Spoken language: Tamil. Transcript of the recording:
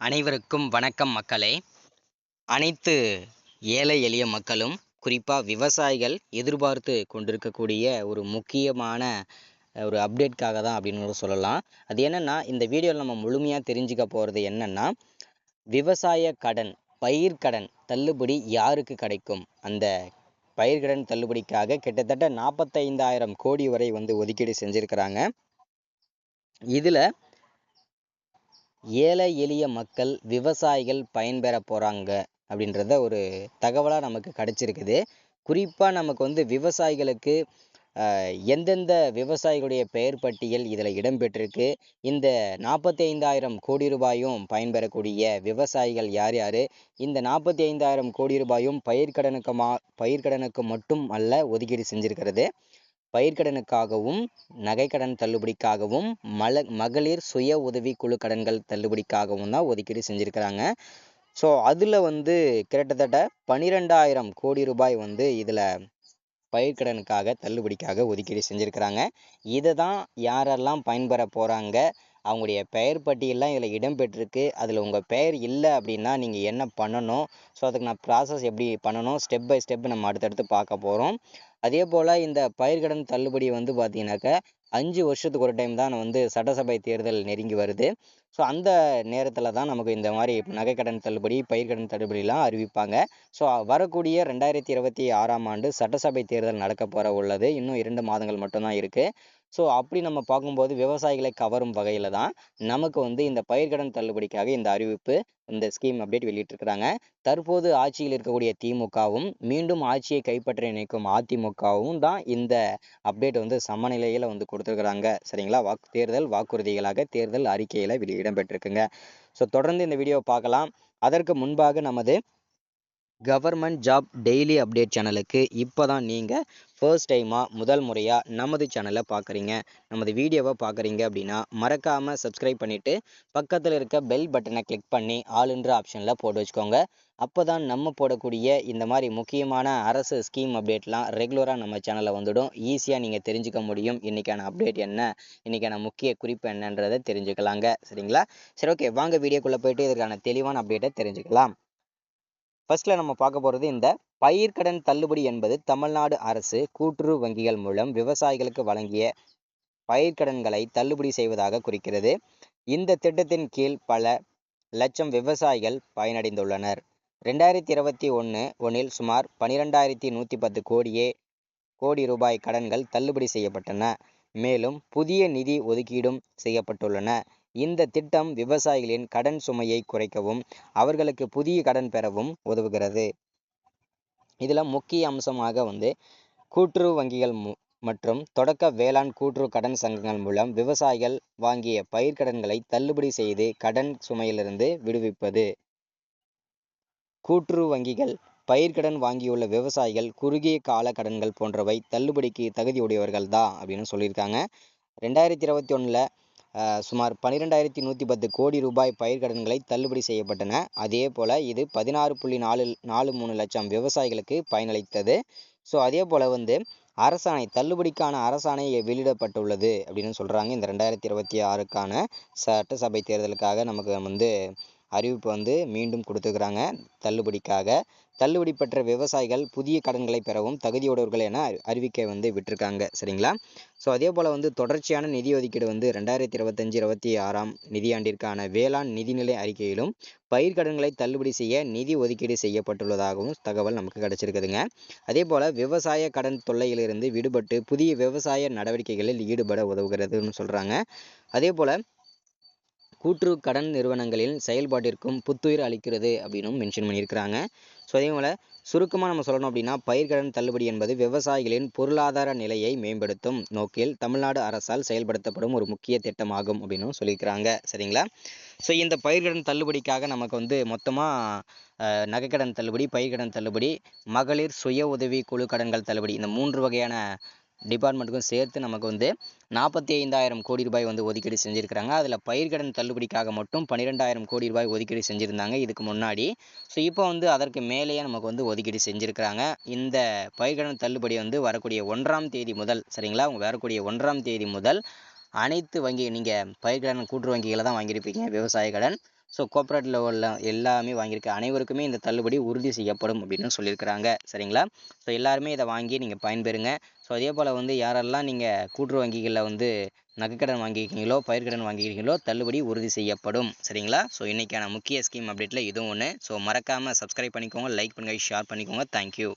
அனைவருக்கும் வணக்கம் மக்களே. அனைத்து ஏழை எளிய மக்களும் குறிப்பாக விவசாயிகள் எதிர்பார்த்து கொண்டிருக்கக்கூடிய ஒரு முக்கியமான ஒரு அப்டேட்காக தான் அப்படின்னு கூட சொல்லலாம். அது என்னென்னா இந்த வீடியோவில் நம்ம முழுமையாக தெரிஞ்சுக்க போகிறது என்னென்னா விவசாய கடன் பயிர்க்கடன் தள்ளுபடி யாருக்கு கிடைக்கும்? அந்த பயிர்கடன் தள்ளுபடிக்காக கிட்டத்தட்ட நாற்பத்தைந்தாயிரம் கோடி வரை வந்து ஒதுக்கீடு செஞ்சுருக்கிறாங்க. இதில் ஏழை எளிய மக்கள் விவசாயிகள் பயன்பெற போகிறாங்க அப்படின்றத ஒரு தகவலாக நமக்கு கிடச்சிருக்குது. குறிப்பாக நமக்கு வந்து விவசாயிகளுக்கு எந்தெந்த விவசாயிகளுடைய பெயர் பட்டியல் இதில் இடம்பெற்றிருக்கு இந்த நாற்பத்தி ஐந்தாயிரம் கோடி ரூபாயும் பயன்பெறக்கூடிய விவசாயிகள் யார் யார் இந்த நாற்பத்தி ஐந்தாயிரம் கோடி ரூபாயும் பயிர்க்கடனுக்கு மா பயிர்க்கடனுக்கு மட்டும் அல்ல ஒதுக்கீடு செஞ்சுருக்கிறது. பயிர்க்கடனுக்காகவும் நகைக்கடன் தள்ளுபடிக்காகவும் மல மகளிர் சுய உதவி குழு கடன்கள் தள்ளுபடிக்காகவும் தான் ஒதுக்கீடு செஞ்சுருக்கிறாங்க. ஸோ அதில் வந்து கிட்டத்தட்ட பன்னிரெண்டாயிரம் கோடி ரூபாய் வந்து இதில் பயிர்க்கடனுக்காக தள்ளுபடிக்காக ஒதுக்கீடு செஞ்சுருக்கிறாங்க. இதை தான் யாரெல்லாம் பயன்பெற போகிறாங்க அவங்களுடைய பெயர் பட்டியல்லாம் இதில் இடம்பெற்றிருக்கு. அதில் உங்கள் பெயர் இல்லை அப்படின்னா நீங்கள் என்ன பண்ணணும்? ஸோ அதுக்கு நான் ப்ராசஸ் எப்படி பண்ணணும்? ஸ்டெப் பை ஸ்டெப் நம்ம அடுத்தடுத்து பார்க்க போகிறோம் அதே போல் இந்த பயிர்கடன் தள்ளுபடி வந்து பார்த்தீங்கன்னாக்கா அஞ்சு வருஷத்துக்கு ஒரு டைம் தான் வந்து சட்டசபை தேர்தல் நெருங்கி வருது. ஸோ அந்த நேரத்தில் தான் நமக்கு இந்த மாதிரி நகைக்கடன் தள்ளுபடி பயிர்கடன் தள்ளுபடிலாம் அறிவிப்பாங்க. ஸோ வரக்கூடிய ரெண்டாயிரத்தி இருபத்தி ஆறாம் ஆண்டு சட்டசபை தேர்தல் நடக்க போகிற உள்ளது. இன்னும் இரண்டு மாதங்கள் மட்டும்தான் இருக்குது ஸோ அப்படி நம்ம பார்க்கும்போது விவசாயிகளை கவரும் வகையில் தான் நமக்கு வந்து இந்த பயிர்க்கடன் தள்ளுபடிக்காக இந்த அறிவிப்பு இந்த ஸ்கீம் அப்டேட் வெளியிட்டிருக்கிறாங்க. தற்போது ஆட்சியில் இருக்கக்கூடிய திமுகவும் மீண்டும் ஆட்சியை கைப்பற்ற நினைக்கும் அதிமுகவும் தான் இந்த அப்டேட் வந்து சமநிலையில் வந்து கொடுத்துருக்குறாங்க. சரிங்களா? வாக்கு தேர்தல் வாக்குறுதிகளாக தேர்தல் அறிக்கையில் வெளி இடம்பெற்றிருக்குங்க. ஸோ தொடர்ந்து இந்த வீடியோவை பார்க்கலாம். அதற்கு முன்பாக நமது கவர்மெண்ட் ஜாப் டெய்லி அப்டேட் சேனலுக்கு இப்போ தான் நீங்கள் ஃபர்ஸ்ட் டைமாக முதல் முறையாக நமது சேனலை பார்க்குறீங்க நமது வீடியோவை பார்க்குறீங்க அப்படின்னா மறக்காமல் சப்ஸ்கிரைப் பண்ணிவிட்டு பக்கத்தில் இருக்க பெல் பட்டனை கிளிக் பண்ணி ஆளுன்ற ஆப்ஷனில் போட்டு வச்சுக்கோங்க. அப்போ தான் நம்ம போடக்கூடிய இந்த மாதிரி முக்கியமான அரசு ஸ்கீம் அப்டேட்லாம் ரெகுலராக நம்ம சேனலில் வந்துடும். ஈஸியாக நீங்கள் தெரிஞ்சுக்க முடியும். இன்றைக்கான அப்டேட் என்ன? இன்றைக்கான முக்கிய குறிப்பு என்னன்றதை தெரிஞ்சுக்கலாங்க. சரிங்களா? சரி ஓகே வாங்க வீடியோக்குள்ளே போயிட்டு இதற்கான தெளிவான அப்டேட்டை தெரிஞ்சுக்கலாம். ஃபர்ஸ்ட்ல நம்ம பார்க்க போகிறது இந்த பயிர்க்கடன் தள்ளுபடி என்பது தமிழ்நாடு அரசு கூட்டுறவு வங்கிகள் மூலம் விவசாயிகளுக்கு வழங்கிய பயிர்க்கடன்களை தள்ளுபடி செய்வதாக குறிக்கிறது. இந்த திட்டத்தின் கீழ் பல லட்சம் விவசாயிகள் பயனடைந்துள்ளனர். ரெண்டாயிரத்தி இருபத்தி ஒன்று ஒன்றில் சுமார் பனிரெண்டாயிரத்தி நூற்றி பத்து கோடியே கோடி ரூபாய் கடன்கள் தள்ளுபடி செய்யப்பட்டன. மேலும் புதிய நிதி ஒதுக்கீடும் செய்யப்பட்டுள்ளன. இந்த திட்டம் விவசாயிகளின் கடன் சுமையை குறைக்கவும் அவர்களுக்கு புதிய கடன் பெறவும் உதவுகிறது. இதில் முக்கிய அம்சமாக வந்து கூட்டுறவு வங்கிகள் மு- மற்றும் தொடக்க வேளாண் கூட்டுறவு கடன் சங்கங்கள் மூலம் விவசாயிகள் வாங்கிய பயிர்க்கடன்களை தள்ளுபடி செய்து கடன் சுமையிலிருந்து விடுவிப்பது. கூட்டுறவு வங்கிகள் பயிர்க்கடன் வாங்கியுள்ள விவசாயிகள் குறுகிய கால கடன்கள் போன்றவை தள்ளுபடிக்கு தகுதியுடையவர்கள் தான் அப்படின்னு சொல்லியிருக்காங்க. ரெண்டாயிரத்தி இருபத்தி ஒன்றில் சுமார் பன்னிரெண்டாயிரத்தி நூற்றி பத்து கோடி ரூபாய் பயிர்க்கடன்களை தள்ளுபடி செய்யப்பட்டன. அதே போல் இது பதினாறு புள்ளி நாலு நாலு மூணு லட்சம் விவசாயிகளுக்கு பயனளித்தது. ஸோ அதே போல் வந்து அரசாணை தள்ளுபடிக்கான அரசாணை வெளியிடப்பட்டுள்ளது அப்படின்னு சொல்கிறாங்க இந்த ரெண்டாயிரத்தி இருபத்தி ஆறுக்கான சட்டசபை தேர்தலுக்காக நமக்கு வந்து அறிவிப்பு வந்து மீண்டும் கொடுத்துக்கிறாங்க தள்ளுபடிக்காக. தள்ளுபடி பெற்ற விவசாயிகள் புதிய கடன்களை பெறவும் தகுதியுடையவர்கள் என அறிவிக்க அறிவிக்கை வந்து விட்டுருக்காங்க. சரிங்களா? ஸோ அதே போல் வந்து தொடர்ச்சியான நிதி ஒதுக்கீடு வந்து ரெண்டாயிரத்தி இருபத்தஞ்சு இருபத்தி ஆறாம் நிதியாண்டிற்கான வேளாண் நிதிநிலை அறிக்கையிலும் பயிர்க்கடன்களை தள்ளுபடி செய்ய நிதி ஒதுக்கீடு செய்யப்பட்டுள்ளதாகவும் தகவல் நமக்கு கிடைச்சிருக்குதுங்க. அதே போல் விவசாய கடன் தொல்லையிலிருந்து விடுபட்டு புதிய விவசாய நடவடிக்கைகளில் ஈடுபட உதவுகிறதுன்னு சொல்கிறாங்க அதே போல் கூட்டுறவு கடன் நிறுவனங்களின் செயல்பாட்டிற்கும் புத்துயிர் அளிக்கிறது அப்படின்னும் மென்ஷன் பண்ணியிருக்கிறாங்க. ஸோ அதே போல் சுருக்கமாக நம்ம சொல்லணும் அப்படின்னா பயிர்கடன் தள்ளுபடி என்பது விவசாயிகளின் பொருளாதார நிலையை மேம்படுத்தும் நோக்கில் தமிழ்நாடு அரசால் செயல்படுத்தப்படும் ஒரு முக்கிய திட்டமாகும் அப்படின்னும் சொல்லியிருக்கிறாங்க. சரிங்களா? ஸோ இந்த பயிர்கடன் தள்ளுபடிக்காக நமக்கு வந்து மொத்தமாக நகைக்கடன் தள்ளுபடி பயிர்கடன் தள்ளுபடி மகளிர் சுய உதவி குழு கடன்கள் தள்ளுபடி இந்த மூன்று வகையான டிபார்ட்மெண்ட்டுக்கும் சேர்த்து நமக்கு வந்து நாற்பத்தி ஐந்தாயிரம் கோடி ரூபாய் வந்து ஒதுக்கீடு செஞ்சுருக்கிறாங்க. அதில் பயிர்க்கடன் தள்ளுபடிக்காக மட்டும் பன்னிரெண்டாயிரம் கோடி ரூபாய் ஒதுக்கீடு செஞ்சுருந்தாங்க இதுக்கு முன்னாடி. ஸோ இப்போ வந்து அதற்கு மேலேயே நமக்கு வந்து ஒதுக்கீடு செஞ்சுருக்கிறாங்க. இந்த பயிர்க்கடன் தள்ளுபடி வந்து வரக்கூடிய ஒன்றாம் தேதி முதல் சரிங்களா? அவங்க வரக்கூடிய ஒன்றாம் தேதி முதல் அனைத்து வங்கி நீங்கள் பயிர்க்கடன் கூட்டுறவு வங்கிகளை தான் வாங்கியிருப்பீங்க விவசாய கடன். ஸோ கோஆப்ரேட் லெவலில் எல்லாமே வாங்கியிருக்க அனைவருக்குமே இந்த தள்ளுபடி உறுதி செய்யப்படும் அப்படின்னு சொல்லியிருக்கிறாங்க. சரிங்களா? ஸோ எல்லாருமே இதை வாங்கி நீங்கள் பயன்பெறுங்க. ஸோ அதே போல் வந்து யாரெல்லாம் நீங்கள் கூட்டுறவு வங்கிகளில் வந்து நகைக்கடன் வாங்கியிருக்கீங்களோ பயிர்கடன் வாங்கியிருக்கீங்களோ தள்ளுபடி உறுதி செய்யப்படும். சரிங்களா? ஸோ இன்றைக்கான முக்கிய ஸ்கீம் அப்டேட்டில் இதுவும் ஒன்று ஸோ மறக்காமல் சப்ஸ்கிரைப் பண்ணிக்கோங்க லைக் பண்ணுங்கள் ஷேர் பண்ணிக்கோங்க. தேங்க்யூ